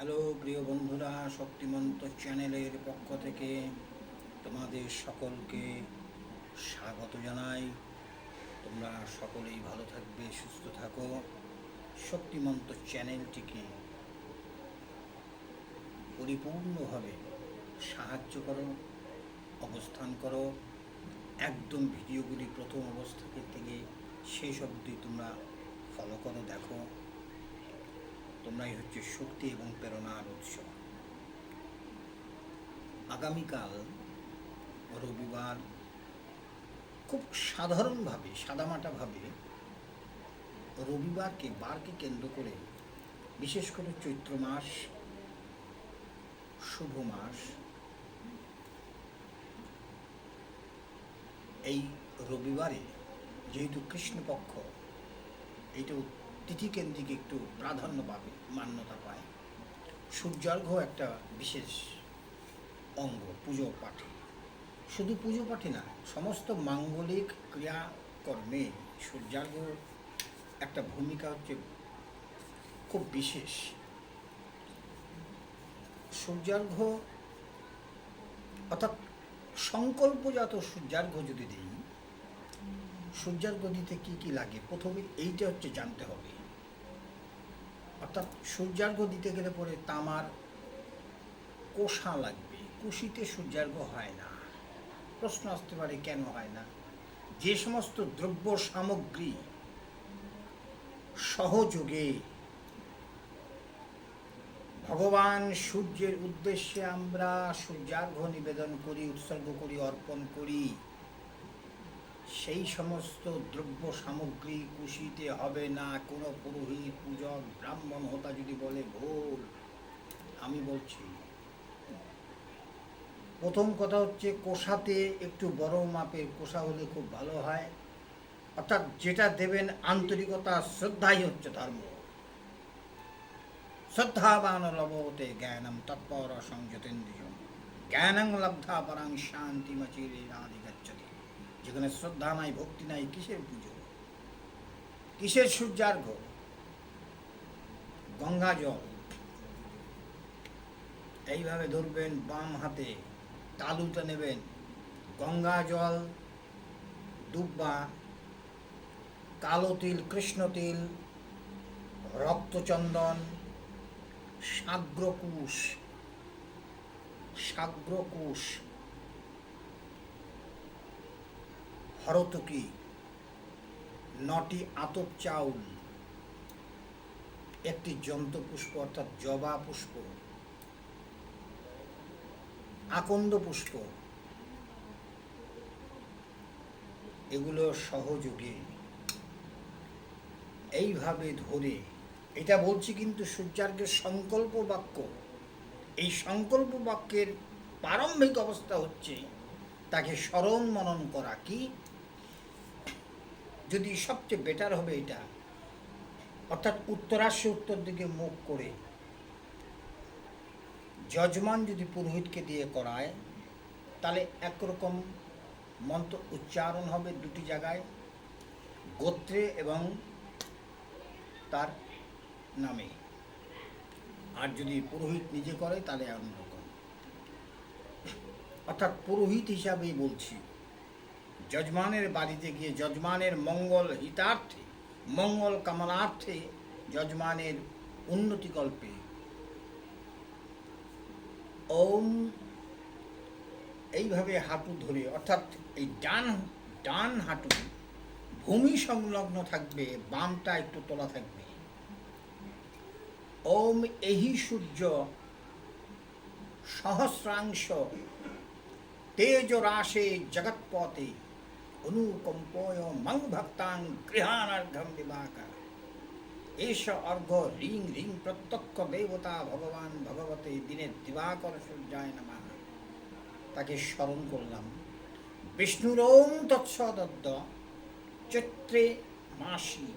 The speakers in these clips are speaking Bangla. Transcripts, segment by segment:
হ্যালো, প্রিয় বন্ধুরা, শক্তিমন্ত চ্যানেলের পক্ষ থেকে তোমাদের সকলকে স্বাগত জানাই। তোমরা সকলেই ভালো থাকবে, সুস্থ থাকো। শক্তিমন্ত চ্যানেলটিকে পরিপূর্ণভাবে সাহায্য করো, অবস্থান করো। একদম ভিডিওগুলি প্রথম অবস্থা থেকে শেষ অবধি তোমরা ফলো করো, দেখো। তোমরাই হচ্ছে শক্তি এবং প্রেরণার উৎস। আগামীকাল রবিবার খুব সাধারণভাবে, সাদামাটাভাবে রবিবারকে বারকে কেন্দ্র করে, বিশেষ করে চৈত্র মাস, শুভ মাস, এই রবিবারে যেহেতু কৃষ্ণপক্ষ, এইটা তিথিকেন্দ্রিক একটু প্রাধান্য পাবে, মান্যতা পায়। সূর্যার্ঘ একটা বিশেষ অঙ্গ, পুজো পাঠে। শুধু পুজো পাঠে না, সমস্ত মাঙ্গলিক ক্রিয়াকর্মে সূর্যার্ঘ একটা ভূমিকা হচ্ছে খুব বিশেষ। সূর্যার্ঘ অর্থাৎ সংকল্পজাত সূর্যার্ঘ যদি দিই সূর্যার্ঘ দিতে কী কী লাগে? প্রথমে এইটা হচ্ছে জানতে হবে। অর্থাৎ সূর্যার্ঘ দিতে গেলে পরে তামার কোষা লাগবে। কুশিতে সূর্যার্ঘ হয় না। প্রশ্ন আসতে পারে, কেন হয় না? যে সমস্ত দ্রব্য সামগ্রী সহযোগে ভগবান সূর্যের উদ্দেশ্যে আমরা সূর্যার্ঘ নিবেদন করি, উৎসর্গ করি, অর্পণ করি, সেই সমস্ত দ্রব্য সামগ্রী কুশিতে হবে না, কোনো পুরোহিত পূজক হতা যদি বলে ভুল আমি বলছি, প্রথম কথা হচ্ছে কোষাতে একটু বড় মাপের কোষা হলে খুব ভালো হয়। অর্থাৎ যেটা দেবেন আন্তরিকতা, শ্রদ্ধাই হচ্ছে ধর্ম। শ্রদ্ধাবান লবতে জ্ঞানম তৎপর সংযতেন্দ্রিয় জ্ঞানং লব্ধা পরাং শান্তিমচিরে রাধি গচ্ছতি। যেখানে শ্রদ্ধা নাই, ভক্তি নাই, কিসের পুজো? কিসের সূর্যার্ঘ গঙ্গা জল এইভাবে ধরবেন বাম হাতে তালুটা নেবেন। গঙ্গা জল দুব্বা কালো তিল কৃষ্ণ তিল রক্তচন্দন সাগ্রকুশ সাগ্রকুশ হরতকি, নটি আতপ চাউল। একটি যন্ত্র পুষ্প অর্থাৎ জবা পুষ্প, আকন্দ পুষ্প। এগুলো সহযোগে। এইভাবে ধরে, এটা বলছি কিন্তু সূর্যার্ঘের সংকল্প বাক্য। এই সংকল্প বাক্যের প্রারম্ভিক অবস্থা হচ্ছে তাকে স্মরণ মনন করা। কি? যদি সবচেয়ে বেটার হবে এটা। অর্থাৎ উত্তরাশে উত্তর দিকে মুখ করে যজমান যদি পুরোহিতকে দিয়ে করায়, তাহলে একরকম মন্ত্র উচ্চারণ হবে দুটি জায়গায়, গোত্রে এবং তার নামে। আর যদি পুরোহিত নিজে করে, তাহলে অন্যরকম। অর্থাৎ পুরোহিত হিসাবেই বলছি, যজমানের বাড়িতে গিয়ে, যজমানের মঙ্গল হিতার্থে মঙ্গল কামনার্থে যজমানের উন্নতিকল্পে ওম, এইভাবে হাঁটু ধরে, অর্থাৎ এই ডান ডান হাঁটু ভূমি সংলগ্ন থাকবে, বামটা একটু তোলা থাকবে। ওম, এহি সূর্য সহস্রাংশ তেজ রাশে জগৎপথে। অনুকম্পয় মং ভক্তাং গৃহানার্ঘম বিবাকা এস অর্ঘ রিং রিং প্রত্যক্ষ দেবতা ভগবান ভগবতে দিনের দিবাকর সূর্যায় নমঃ। তাকে স্মরণ করলাম। বিষ্ণুর ওম তৎসদদ্দ চৈত্রে মাসি।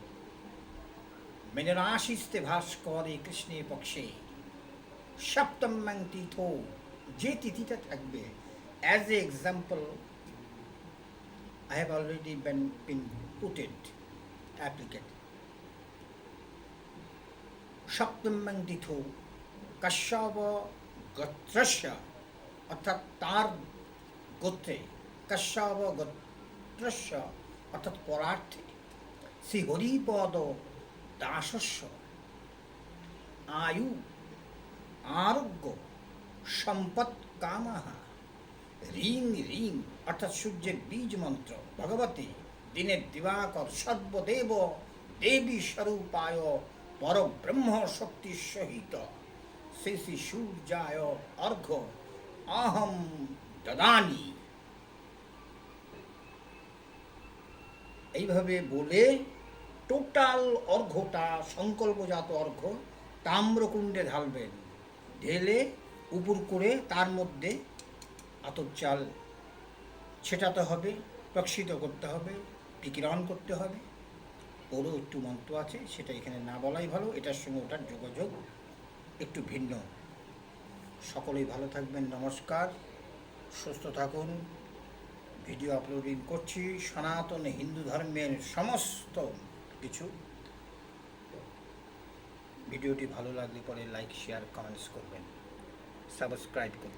মেনরাশিস্তে ভাস্করে কৃষ্ণে পক্ষে। সপ্তম তীর্থ যে তিথিটা থাকবে। As a example I have already been, been put it, applicant. সপ্তম তিথ কাশ্যপ গোত্রস্য অর্থাৎ তার গোত্রে কাশ্যপ গোত্রস্য অর্থাৎ পরার্থে শ্রী হরিপদ দাসস্য আয়ু আরোগ্য সম্পদ কামাহ রিং অর্থাৎ সূর্যের বীজ মন্ত্র ভগবতী, দিনের দিবাকর সর্বদেব দেবী স্বরূপায় পরব্রহ্ম শক্তি সহিত। শ্রী শ্রী সূর্যায় অর্ঘ অহম দদানি এইভাবে বলে টোটাল অর্ঘটা সংকল্পজাত অর্ঘ তাম্রকুণ্ডে ঢালবেন। ঢেলে, উপর করে তার মধ্যে আতর চাল ছেটাতে হবে প্রক্ষিত করতে হবে, বিকিরণ করতে হবে। ওরও একটু মন্ত্র আছে, সেটা এখানে না বলাই ভালো, এটার সঙ্গে ওটার যোগাযোগ একটু ভিন্ন। সকলেই ভালো থাকবেন, নমস্কার, সুস্থ থাকুন, ভিডিও আপলোডিং করছি, সনাতন হিন্দু ধর্মের সমস্ত কিছু। ভিডিওটি ভালো লাগলে পরে লাইক, শেয়ার, কমেন্টস করবেন। সাবস্ক্রাইব করবেন